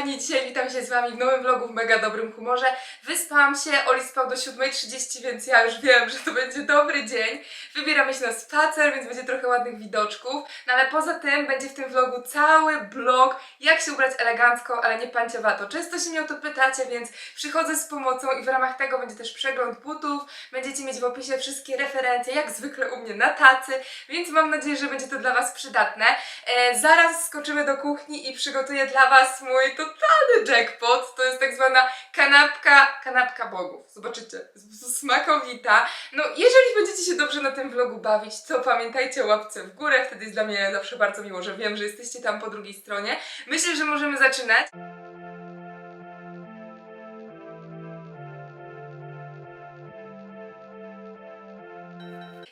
kochani, dzisiaj witam się z Wami w nowym vlogu w mega dobrym humorze. Wyspałam się, Oli spał do 7.30, więc ja już wiem, że to będzie dobry dzień. Wybieramy się na spacer, więc będzie trochę ładnych widoczków. No ale poza tym będzie w tym vlogu cały blog, jak się ubrać elegancko, ale nie panciowato. Często się mnie o to pytacie, więc przychodzę z pomocą i w ramach tego będzie też przegląd butów. Będziecie mieć w opisie wszystkie referencje, jak zwykle u mnie na tacy, więc mam nadzieję, że będzie to dla Was przydatne. E, zaraz skoczymy do kuchni i przygotuję dla Was mój totalny jackpot. To jest tak zwana kanapka, kanapka bogów. Zobaczycie, jest smakowita. No, jeżeli będziecie się dobrze na tym vlogu bawić, to pamiętajcie o łapce w górę. Wtedy jest dla mnie zawsze bardzo miło, że wiem, że jesteście tam po drugiej stronie. Myślę, że możemy zaczynać.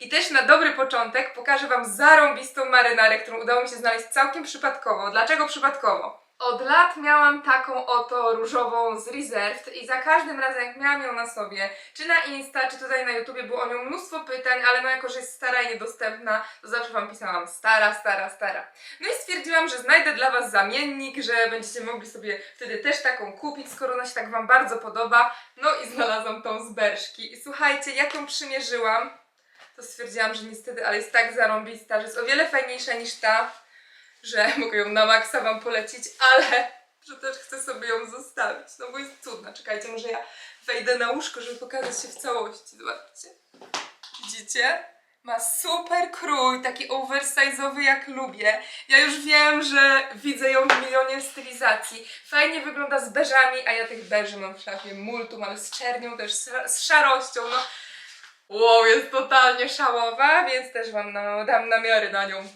I też na dobry początek pokażę Wam zarąbistą marynarę, którą udało mi się znaleźć całkiem przypadkowo. Dlaczego przypadkowo? Od lat miałam taką oto różową z Reserved i za każdym razem jak miałam ją na sobie, czy na Insta, czy tutaj na YouTubie było o nią mnóstwo pytań, ale no jako, że jest stara i niedostępna, to zawsze Wam pisałam stara, stara, stara. No i stwierdziłam, że znajdę dla Was zamiennik, że będziecie mogli sobie wtedy też taką kupić, skoro ona się tak Wam bardzo podoba. No i znalazłam tą z Berszki. I słuchajcie, jak ją przymierzyłam, to stwierdziłam, że niestety, ale jest tak zarąbista, że jest o wiele fajniejsza niż ta, że mogę ją na maksa wam polecić, ale że też chcę sobie ją zostawić, no bo jest cudna. Czekajcie, może ja wejdę na łóżko, żeby pokazać się w całości. Zobaczcie. Widzicie? Ma super krój, taki oversize'owy jak lubię. Ja już wiem, że widzę ją w milionie stylizacji. Fajnie wygląda z beżami, a ja tych beży mam w szafie multum, ale z czernią też, z szarością, no. Wow, jest totalnie szałowa, więc też wam no, dam namiary na nią.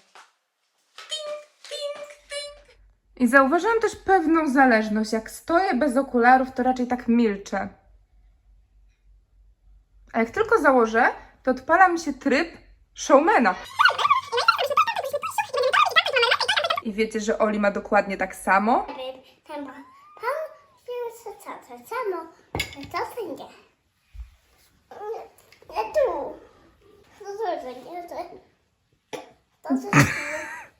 I zauważyłam też pewną zależność. Jak stoję bez okularów, to raczej tak milczę. A jak tylko założę, to odpala mi się tryb showmana. I wiecie, że Oli ma dokładnie tak samo?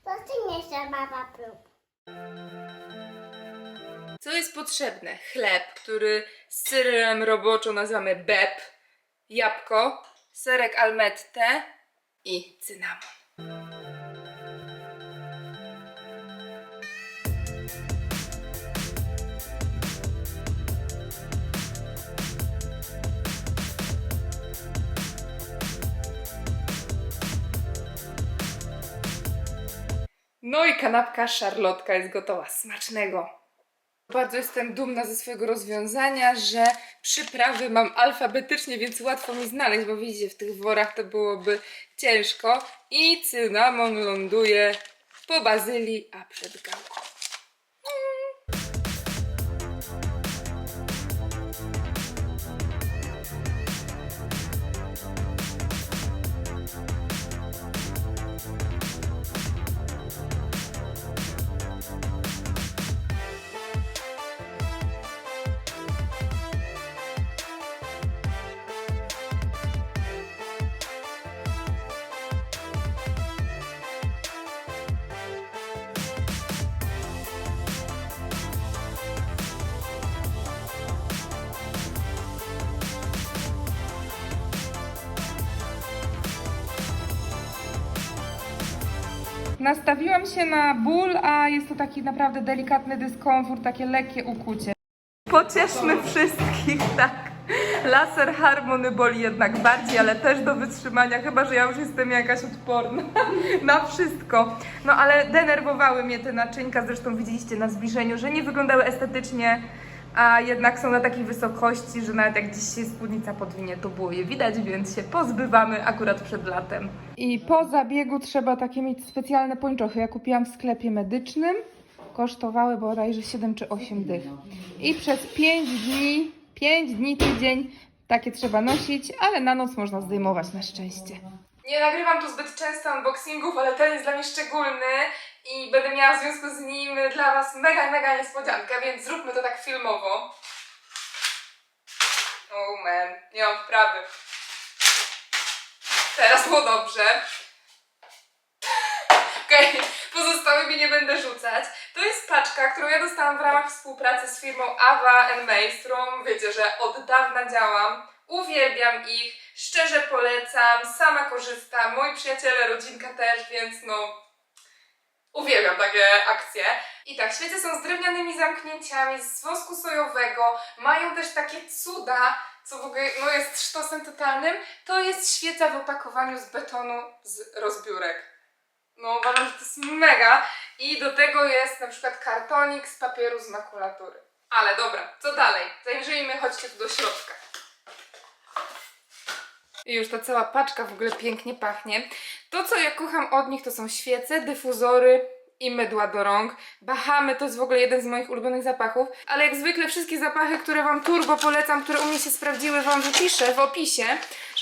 To co nie się baba prób. Co jest potrzebne? Chleb, który z syrem roboczą nazywamy beb, jabłko, serek almette i cynamon. No i kanapka szarlotka jest gotowa. Smacznego! Bardzo jestem dumna ze swojego rozwiązania, że przyprawy mam alfabetycznie, więc łatwo mi znaleźć, bo widzicie, w tych worach to byłoby ciężko. I cynamon ląduje po bazylii, a przed gałką. Nastawiłam się na ból, a jest to taki naprawdę delikatny dyskomfort, takie lekkie ukucie. Pocieszmy wszystkich, tak. Laser Harmony boli jednak bardziej, ale też do wytrzymania, chyba że ja już jestem jakaś odporna na wszystko. No ale denerwowały mnie te naczynka, zresztą widzieliście na zbliżeniu, że nie wyglądały estetycznie, a jednak są na takiej wysokości, że nawet jak gdzieś się spódnica podwinie, to było je widać, więc się pozbywamy akurat przed latem. I po zabiegu trzeba takie mieć specjalne pończochy. Ja kupiłam w sklepie medycznym, kosztowały bodajże 7 czy 8 dych. I przez 5 dni, 5 dni, tydzień takie trzeba nosić, ale na noc można zdejmować na szczęście. Nie nagrywam tu zbyt często unboxingów, ale ten jest dla mnie szczególny i będę miała w związku z nim dla Was mega, mega niespodziankę, więc zróbmy to tak filmowo. Oh man, nie mam wprawy. Teraz było dobrze. Okej, pozostałymi nie będę rzucać. To jest paczka, którą ja dostałam w ramach współpracy z firmą Ava Maelstrom. Wiecie, że od dawna działam. Uwielbiam ich, szczerze polecam, sama korzystam, moi przyjaciele, rodzinka też, więc no uwielbiam takie akcje. I tak, świece są z drewnianymi zamknięciami, z wosku sojowego, mają też takie cuda, co w ogóle no, jest sztosem totalnym. To jest świeca w opakowaniu z betonu z rozbiórek. No uważam, że to jest mega. I do tego jest na przykład kartonik z papieru z makulatury. Ale dobra, co dalej? Zajrzyjmy, chodźcie tu do środka. I już ta cała paczka w ogóle pięknie pachnie. To, co ja kocham od nich, to są świece, dyfuzory i mydła do rąk. Bahamy to jest w ogóle jeden z moich ulubionych zapachów, ale jak zwykle wszystkie zapachy, które Wam turbo polecam, które u mnie się sprawdziły, Wam wypiszę w opisie,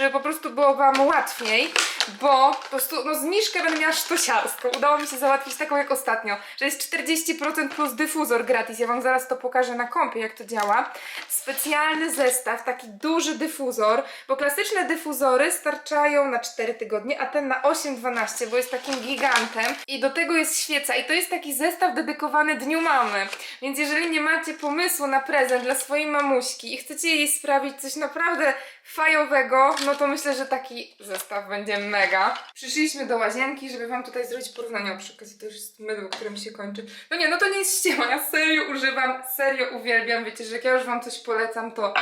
żeby po prostu było Wam łatwiej, bo po prostu no zniżkę będę miała sztosiarską. Udało mi się załatwić taką jak ostatnio, że jest 40% plus dyfuzor gratis. Ja Wam zaraz to pokażę na kompie, jak to działa. Specjalny zestaw, taki duży dyfuzor, bo klasyczne dyfuzory starczają na 4 tygodnie, a ten na 8-12, bo jest takim gigantem. I do tego jest świeca. I to jest taki zestaw dedykowany Dniu Mamy. Więc jeżeli nie macie pomysłu na prezent dla swojej mamuśki i chcecie jej sprawić coś naprawdę fajowego, no to myślę, że taki zestaw będzie mega. Przyszliśmy do łazienki, żeby Wam tutaj zrobić porównanie. O, przy okazji to już jest mydło, które mi się kończy. No nie, no to nie jest ściema, ja serio używam, serio uwielbiam. Wiecie, że jak ja już Wam coś polecam, to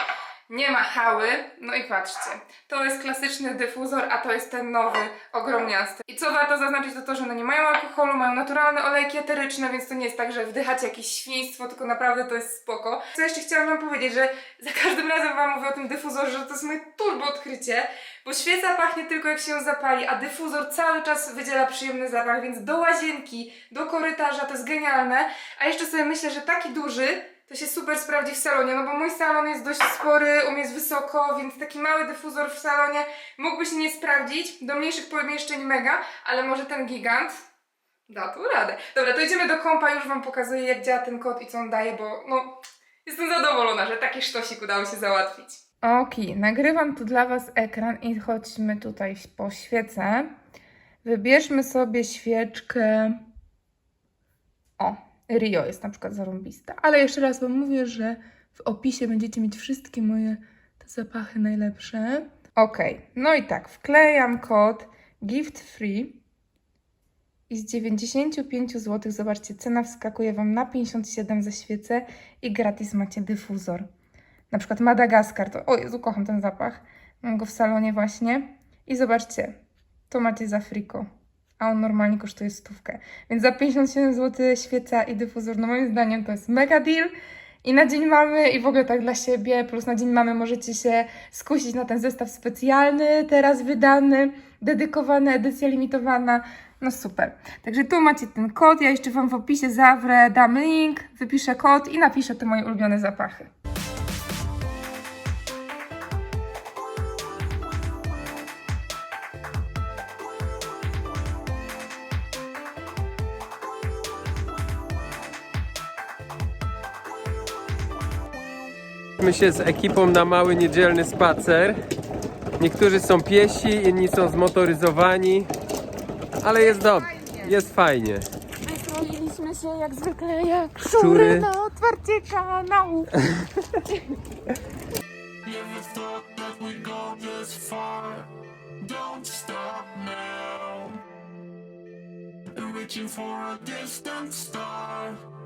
nie ma hały. No i patrzcie, to jest klasyczny dyfuzor, a to jest ten nowy, ogromniasty. I co warto zaznaczyć, to to, że one nie mają alkoholu, mają naturalne olejki eteryczne, więc to nie jest tak, że wdychacie jakieś świństwo, tylko naprawdę to jest spoko. Co jeszcze chciałam Wam powiedzieć, że za każdym razem Wam mówię o tym dyfuzorze, że to jest moje turbo odkrycie, bo świeca pachnie tylko jak się ją zapali, a dyfuzor cały czas wydziela przyjemny zapach, więc do łazienki, do korytarza to jest genialne. A jeszcze sobie myślę, że taki duży to się super sprawdzi w salonie, no bo mój salon jest dość spory, u mnie jest wysoko, więc taki mały dyfuzor w salonie mógłby się nie sprawdzić. Do mniejszych pomieszczeń mega, ale może ten gigant da tu radę. Dobra, to idziemy do kompa, już Wam pokazuję jak działa ten kod i co on daje, bo no jestem zadowolona, że taki sztosik udało się załatwić. Okej, nagrywam tu dla Was ekran i chodźmy tutaj po świecę. Wybierzmy sobie świeczkę. O, Rio jest na przykład zarąbista. Ale jeszcze raz Wam mówię, że w opisie będziecie mieć wszystkie moje te zapachy najlepsze. Okej, no i tak, wklejam kod gift free i z 95 zł, zobaczcie, cena wskakuje Wam na 57 za świecę i gratis macie dyfuzor. Na przykład Madagaskar, to o Jezu, kocham ten zapach. Mam go w salonie właśnie. I zobaczcie, to macie za friko, a on normalnie kosztuje stówkę. Więc za 57 zł świeca i dyfuzor, no moim zdaniem to jest mega deal. I na dzień mamy, i w ogóle tak dla siebie, plus na dzień mamy możecie się skusić na ten zestaw specjalny, teraz wydany, dedykowany, edycja limitowana. No super. Także tu macie ten kod, ja jeszcze Wam w opisie zawrę, dam link, wypiszę kod i napiszę te moje ulubione zapachy. My się z ekipą na mały niedzielny spacer. Niektórzy są piesi, inni są zmotoryzowani, ale jest dobrze, jest fajnie. Wystroiliśmy się jak zwykle, jak Szczury. na otwarcie kanału. Reaching for a distant star.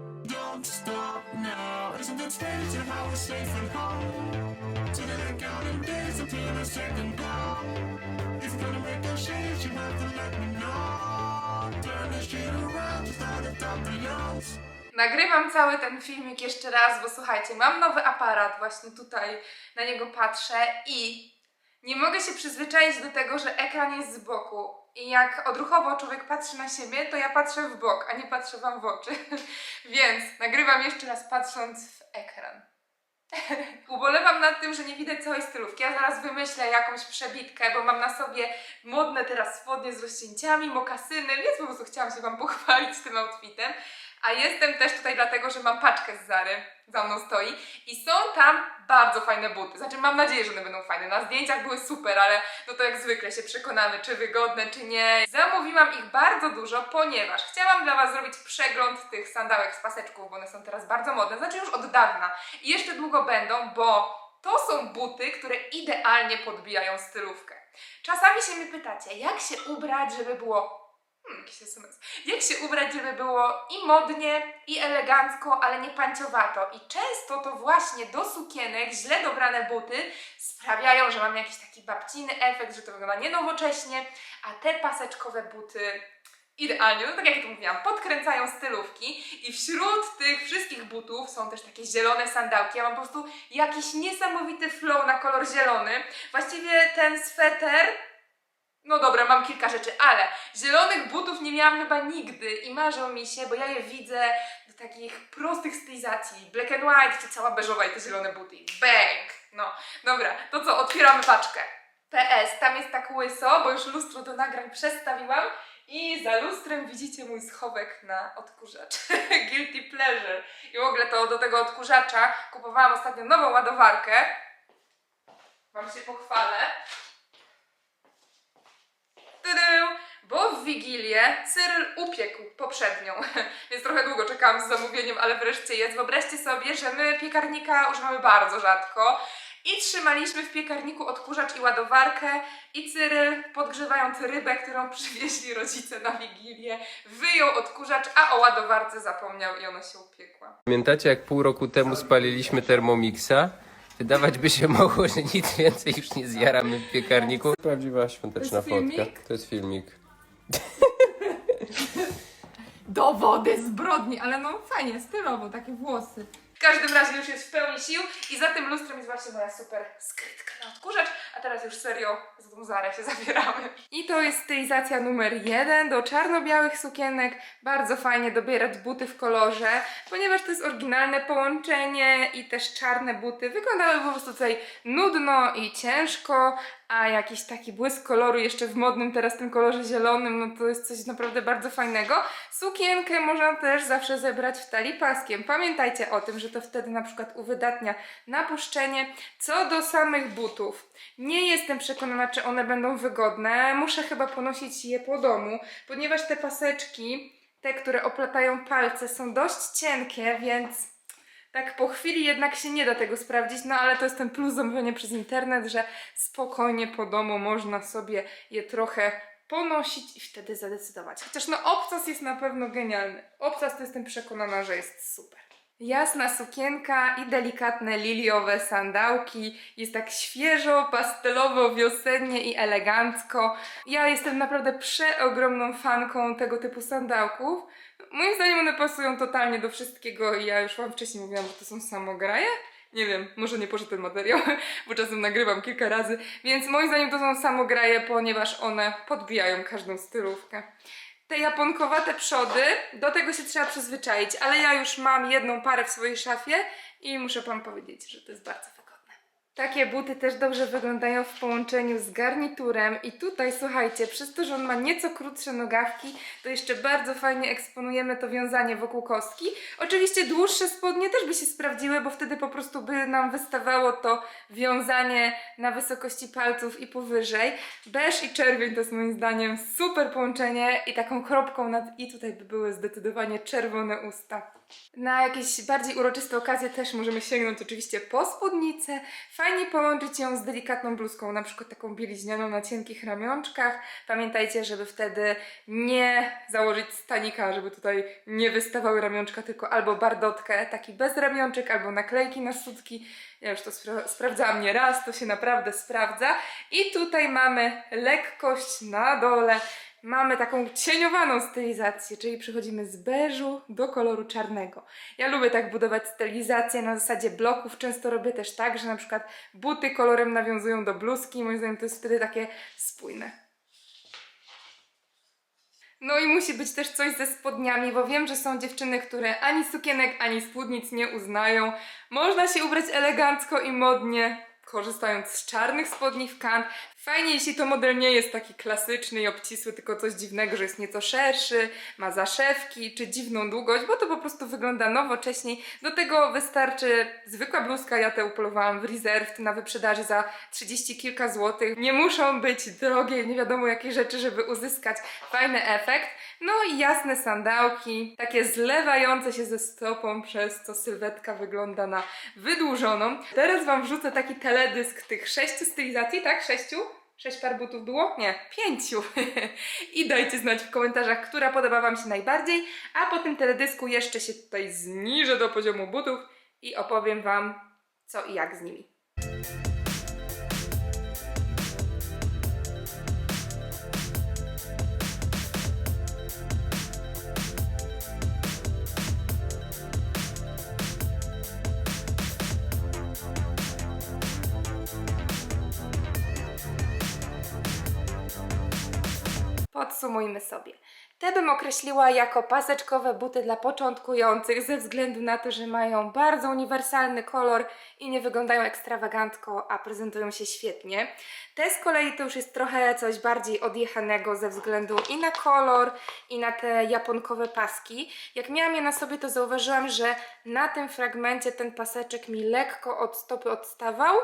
Don't stop now. Isn't it strange how we're safe home? The second. If you're gonna make a change, you have to let me know. Turn this shit around, start it up beyond. Nagrywam cały ten filmik jeszcze raz, bo słuchajcie, mam nowy aparat, właśnie tutaj na niego patrzę i nie mogę się przyzwyczaić do tego, że ekran jest z boku. I jak odruchowo człowiek patrzy na siebie, to ja patrzę w bok, a nie patrzę wam w oczy. Więc nagrywam jeszcze raz patrząc w ekran. Ubolewam nad tym, że nie widać całej stylówki. Ja zaraz wymyślę jakąś przebitkę, bo mam na sobie modne teraz spodnie z rozcięciami, mokasyny, więc po prostu chciałam się Wam pochwalić tym outfitem. A jestem też tutaj dlatego, że mam paczkę z Zary, za mną stoi i są tam bardzo fajne buty. Znaczy mam nadzieję, że one będą fajne. Na zdjęciach były super, ale no to jak zwykle się przekonamy, czy wygodne, czy nie. Zamówiłam ich bardzo dużo, ponieważ chciałam dla Was zrobić przegląd tych sandałek z paseczków, bo one są teraz bardzo modne, znaczy już od dawna. I jeszcze długo będą, bo to są buty, które idealnie podbijają stylówkę. Czasami się mnie pytacie, jak się ubrać, żeby było Hmm, jakiś SMS. Jak się ubrać, żeby było i modnie, i elegancko, ale nie panciowato. I często to właśnie do sukienek źle dobrane buty sprawiają, że mam jakiś taki babciny efekt, że to wygląda nienowocześnie, a te paseczkowe buty idealnie, no tak jak tu mówiłam, podkręcają stylówki i wśród tych wszystkich butów są też takie zielone sandałki. Ja mam po prostu jakiś niesamowity flow na kolor zielony. Właściwie ten sweter no dobra, mam kilka rzeczy, ale zielonych butów nie miałam chyba nigdy i marzą mi się, bo ja je widzę do takich prostych stylizacji. Black and white, czy cała beżowa i te zielone buty. Bang! No, dobra, to co, otwieramy paczkę. PS, tam jest tak łyso, bo już lustro do nagrań przestawiłam i za lustrem widzicie mój schowek na odkurzacz. Guilty pleasure. I w ogóle to do tego odkurzacza kupowałam ostatnio nową ładowarkę. Wam się pochwalę. Bo w Wigilię Cyryl upiekł poprzednią, więc trochę długo czekałam z zamówieniem, ale wreszcie jest. Wyobraźcie sobie, że my piekarnika używamy bardzo rzadko i trzymaliśmy w piekarniku odkurzacz i ładowarkę i Cyryl, podgrzewając rybę, którą przywieźli rodzice na Wigilię, wyjął odkurzacz, a o ładowarce zapomniał i ona się upiekła. Pamiętacie, jak pół roku temu spaliliśmy Thermomixa? Wydawać by się mogło, że nic więcej już nie zjaramy w piekarniku. Prawdziwa świąteczna To jest fotka. filmik? To jest filmik. Dowody zbrodni, ale no fajnie, stylowo, takie włosy. W każdym razie już jest w pełni sił i za tym lustrem jest właśnie moja super skrytka na odkurzacz, a teraz już serio z tą Zarę się zabieramy. I to jest stylizacja numer jeden do czarno-białych sukienek. Bardzo fajnie dobierać buty w kolorze, ponieważ to jest oryginalne połączenie i też czarne buty wyglądały po prostu tutaj nudno i ciężko, a jakiś taki błysk koloru jeszcze w modnym teraz tym kolorze zielonym, no to jest coś naprawdę bardzo fajnego. Sukienkę można też zawsze zebrać w talii paskiem. Pamiętajcie o tym, że to wtedy na przykład uwydatnia napuszczenie. Co do samych butów, nie jestem przekonana, czy one będą wygodne. Muszę chyba ponosić je po domu, ponieważ te paseczki, te, które oplatają palce, są dość cienkie, więc tak po chwili jednak się nie da tego sprawdzić, no ale to jest ten plus zamówienia przez internet, że spokojnie po domu można sobie je trochę ponosić i wtedy zadecydować. Chociaż no obcas jest na pewno genialny. Obcas to jestem przekonana, że jest super. Jasna sukienka i delikatne liliowe sandałki. Jest tak świeżo, pastelowo, wiosennie i elegancko. Ja jestem naprawdę przeogromną fanką tego typu sandałków. Moim zdaniem one pasują totalnie do wszystkiego i ja już Wam wcześniej mówiłam, że to są samograje. Nie wiem, może nie poszedł ten materiał, bo czasem nagrywam kilka razy, więc moim zdaniem to są samograje, ponieważ one podbijają każdą stylówkę. Te japonkowate przody, do tego się trzeba przyzwyczaić, ale ja już mam jedną parę w swojej szafie i muszę Wam powiedzieć, że to jest bardzo wygodne. Takie buty też dobrze wyglądają w połączeniu z garniturem i tutaj słuchajcie, przez to, że on ma nieco krótsze nogawki, to jeszcze bardzo fajnie eksponujemy to wiązanie wokół kostki. Oczywiście dłuższe spodnie też by się sprawdziły, bo wtedy po prostu by nam wystawało to wiązanie na wysokości palców i powyżej. Beż i czerwień to jest moim zdaniem super połączenie i taką kropką nad i tutaj by były zdecydowanie czerwone usta. Na jakieś bardziej uroczyste okazje też możemy sięgnąć oczywiście po spódnicę. Fajnie połączyć ją z delikatną bluzką, na przykład taką bieliźnianą na cienkich ramionczkach. Pamiętajcie, żeby wtedy nie założyć stanika, żeby tutaj nie wystawały ramionczka, tylko albo bardotkę, taki bez ramionczek, albo naklejki na sutki. Ja już to spra- sprawdzałam nie raz, to się naprawdę sprawdza. I tutaj mamy lekkość na dole. Mamy taką cieniowaną stylizację, czyli przechodzimy z beżu do koloru czarnego. Ja lubię tak budować stylizację na zasadzie bloków. Często robię też tak, że na przykład buty kolorem nawiązują do bluzki. Moim zdaniem to jest wtedy takie spójne. No i musi być też coś ze spodniami, bo wiem, że są dziewczyny, które ani sukienek, ani spódnic nie uznają. Można się ubrać elegancko i modnie, korzystając z czarnych spodni w kant. Fajnie, jeśli to model nie jest taki klasyczny i obcisły, tylko coś dziwnego, że jest nieco szerszy, ma zaszewki czy dziwną długość, bo to po prostu wygląda nowocześniej. Do tego wystarczy zwykła bluzka, ja tę upolowałam w Reserved na wyprzedaży za 30 kilka złotych. Nie muszą być drogie, nie wiadomo jakie rzeczy, żeby uzyskać fajny efekt. No i jasne sandałki, takie zlewające się ze stopą, przez co sylwetka wygląda na wydłużoną. Teraz Wam wrzucę taki teledysk tych sześciu stylizacji, tak? Sześciu? Sześć par butów było? Nie, pięciu. I dajcie znać w komentarzach, która podoba Wam się najbardziej, a po tym teledysku jeszcze się tutaj zniżę do poziomu butów i opowiem Wam co i jak z nimi. Podsumujmy sobie. Te bym określiła jako paseczkowe buty dla początkujących ze względu na to, że mają bardzo uniwersalny kolor i nie wyglądają ekstrawagancko, a prezentują się świetnie. Te z kolei to już jest trochę coś bardziej odjechanego ze względu i na kolor, i na te japonkowe paski. Jak miałam je na sobie, to zauważyłam, że na tym fragmencie ten paseczek mi lekko od stopy odstawał.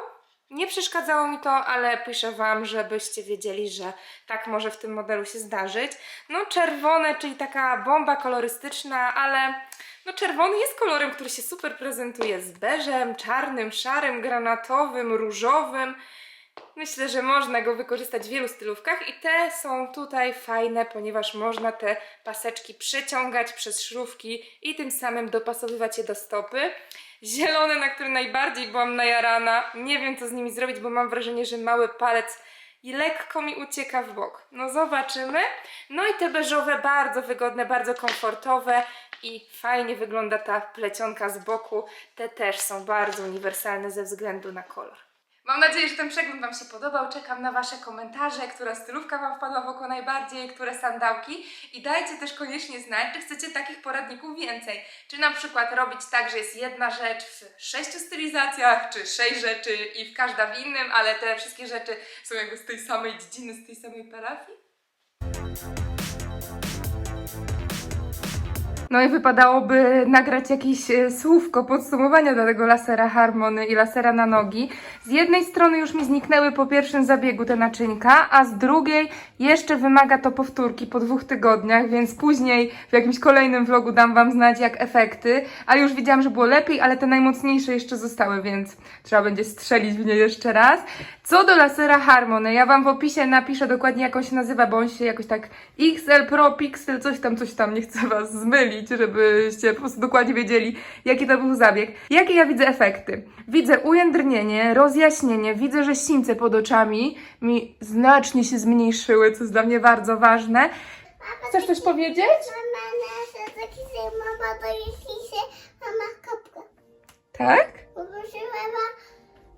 Nie przeszkadzało mi to, ale piszę Wam, żebyście wiedzieli, że tak może w tym modelu się zdarzyć. No czerwone, czyli taka bomba kolorystyczna, ale no czerwony jest kolorem, który się super prezentuje z beżem, czarnym, szarym, granatowym, różowym. Myślę, że można go wykorzystać w wielu stylówkach i te są tutaj fajne, ponieważ można te paseczki przeciągać przez szrówki i tym samym dopasowywać je do stopy. Zielone, na które najbardziej byłam najarana. Nie wiem, co z nimi zrobić, bo mam wrażenie, że mały palec i lekko mi ucieka w bok. No zobaczymy. No i te beżowe, bardzo wygodne, bardzo komfortowe i fajnie wygląda ta plecionka z boku. Te też są bardzo uniwersalne ze względu na kolor. Mam nadzieję, że ten przegląd Wam się podobał. Czekam na Wasze komentarze, która stylówka Wam wpadła w oko najbardziej, które sandałki. I dajcie też koniecznie znać, czy chcecie takich poradników więcej. Czy na przykład robić tak, że jest jedna rzecz w sześciu stylizacjach, czy sześć rzeczy i w każda w innym, ale te wszystkie rzeczy są jakby z tej samej dziedziny, z tej samej parafii. No i wypadałoby nagrać jakieś e, słówko podsumowania do tego lasera Harmony i lasera na nogi. Z jednej strony już mi zniknęły po pierwszym zabiegu te naczynka, a z drugiej jeszcze wymaga to powtórki po dwóch tygodniach, więc później w jakimś kolejnym vlogu dam Wam znać jak efekty. Ale już widziałam, że było lepiej, ale te najmocniejsze jeszcze zostały, więc trzeba będzie strzelić w nie jeszcze raz. Co do lasera Harmony, ja Wam w opisie napiszę dokładnie jak on się nazywa, bo on się jakoś tak XL Pro Pixel, coś tam, coś tam, nie chcę Was zmylić, żebyście po prostu dokładnie wiedzieli, jaki to był zabieg. Jakie ja widzę efekty? Widzę ujędrnienie, rozjaśnienie, widzę, że sińce pod oczami mi znacznie się zmniejszyły, co jest dla mnie bardzo ważne. Chcesz coś powiedzieć? Mama nasza taki się mama to jeśli się mama kopka. Tak? Poprosiła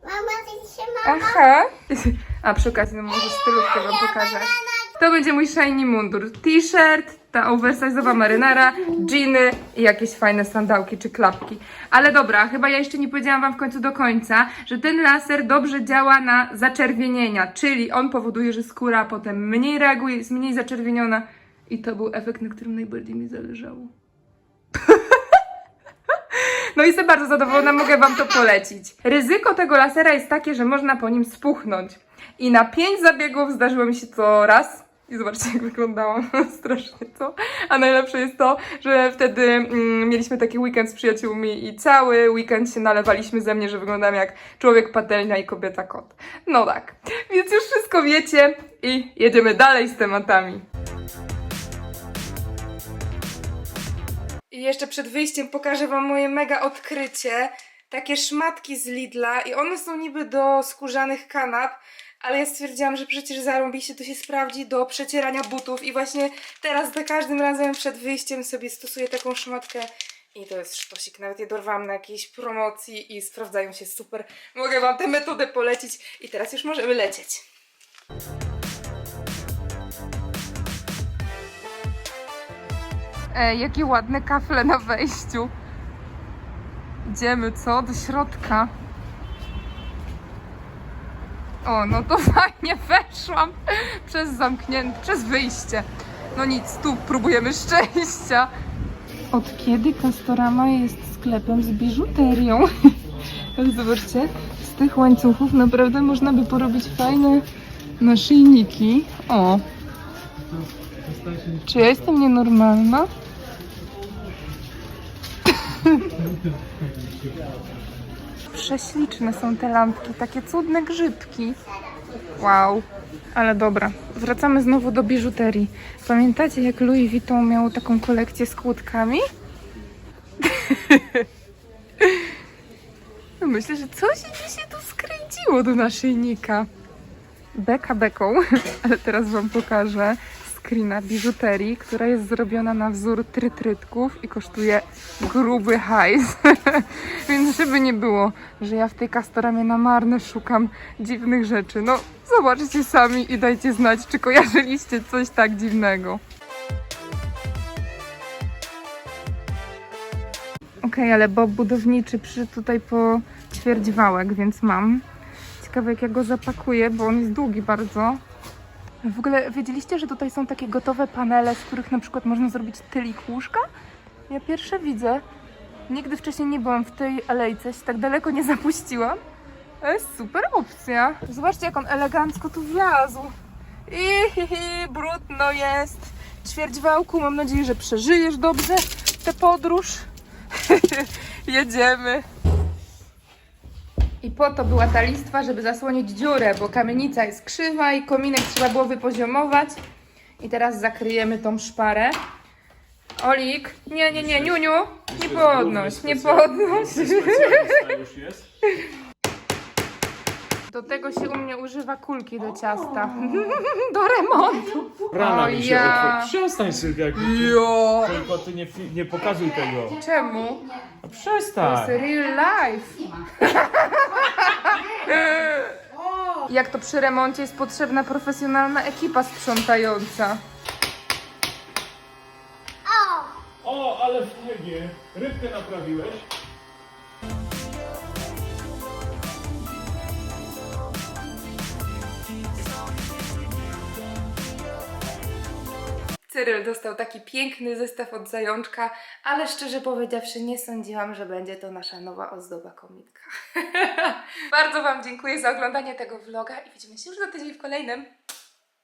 mama, się mama. Aha. A przy okazji, no może stylówkę Wam pokażę. To będzie mój shiny mundur. T-shirt, ta oversize'owa marynara, jeany i jakieś fajne sandałki czy klapki. Ale dobra, chyba ja jeszcze nie powiedziałam Wam w końcu do końca, że ten laser dobrze działa na zaczerwienienia, czyli on powoduje, że skóra potem mniej reaguje, jest mniej zaczerwieniona i to był efekt, na którym najbardziej mi zależało. No i jestem bardzo zadowolona, mogę Wam to polecić. Ryzyko tego lasera jest takie, że można po nim spuchnąć. I na pięć zabiegów zdarzyło mi się to raz. I zobaczcie, jak wyglądałam. Strasznie to. A najlepsze jest to, że wtedy mm, mieliśmy taki weekend z przyjaciółmi i cały weekend się nalewaliśmy ze mnie, że wyglądam jak człowiek patelnia i kobieta kot. No tak. Więc już wszystko wiecie i jedziemy dalej z tematami. I jeszcze przed wyjściem pokażę Wam moje mega odkrycie. Takie szmatki z Lidla i one są niby do skórzanych kanap, ale ja stwierdziłam, że przecież zarąbiście to się sprawdzi do przecierania butów i właśnie teraz za każdym razem przed wyjściem sobie stosuję taką szmatkę i to jest sztosik. Nawet je dorwałam na jakiejś promocji i sprawdzają się super. Mogę Wam tę metodę polecić i teraz już możemy lecieć. Jakie ładne kafle na wejściu. Idziemy, co? Do środka. O, no to fajnie weszłam przez zamknięte, przez wyjście. No nic, tu próbujemy szczęścia. Od kiedy Castorama jest sklepem z biżuterią? Zobaczcie, z tych łańcuchów naprawdę można by porobić fajne naszyjniki. O! Czy ja jestem nienormalna? Prześliczne są te lampki, takie cudne grzybki. Wow, ale dobra. Wracamy znowu do biżuterii. Pamiętacie, jak Louis Vuitton miał taką kolekcję z kłódkami? No Myślę, że coś się tu skręciło do naszyjnika. Beka beką, ale teraz Wam pokażę screena biżuterii, która jest zrobiona na wzór trytrytków i kosztuje gruby hajs. Więc żeby nie było, że ja w tej kastoramie na marne szukam dziwnych rzeczy. No, zobaczcie sami i dajcie znać, czy kojarzyliście coś tak dziwnego. Okej, ale Bob budowniczy przyszedł tutaj po ćwierć wałek, więc mam. Ciekawe jak ja go zapakuję, bo on jest długi bardzo. W ogóle wiedzieliście, że tutaj są takie gotowe panele, z których na przykład można zrobić tylik łóżka? Ja pierwsze widzę. Nigdy wcześniej nie byłam w tej alejce, się tak daleko nie zapuściłam. To jest super opcja. Zobaczcie, jak on elegancko tu wlazł. I hi, hi, brudno jest. Ćwierć wałku, mam nadzieję, że przeżyjesz dobrze tę podróż. Jedziemy. I po to była ta listwa, żeby zasłonić dziurę, bo kamienica jest krzywa i kominek trzeba było wypoziomować. I teraz zakryjemy tą szparę. Olik, nie, nie, nie, Niuniu, nie podnoś, nie podnoś. już jest. Do tego się u mnie używa kulki do ciasta. Do remontu. Rana mi się ja. otworzy. Przestań Sylwia, Jo. tylko ty nie, fi- nie pokazuj tego. Czemu? No To jest przestań. real life. Jak to przy remoncie jest potrzebna profesjonalna ekipa sprzątająca. O, ale fajnie. Rybkę naprawiłeś. Cyryl dostał taki piękny zestaw od zajączka, ale szczerze powiedziawszy nie sądziłam, że będzie to nasza nowa ozdoba komitka. Bardzo Wam dziękuję za oglądanie tego vloga i widzimy się już za tydzień w kolejnym.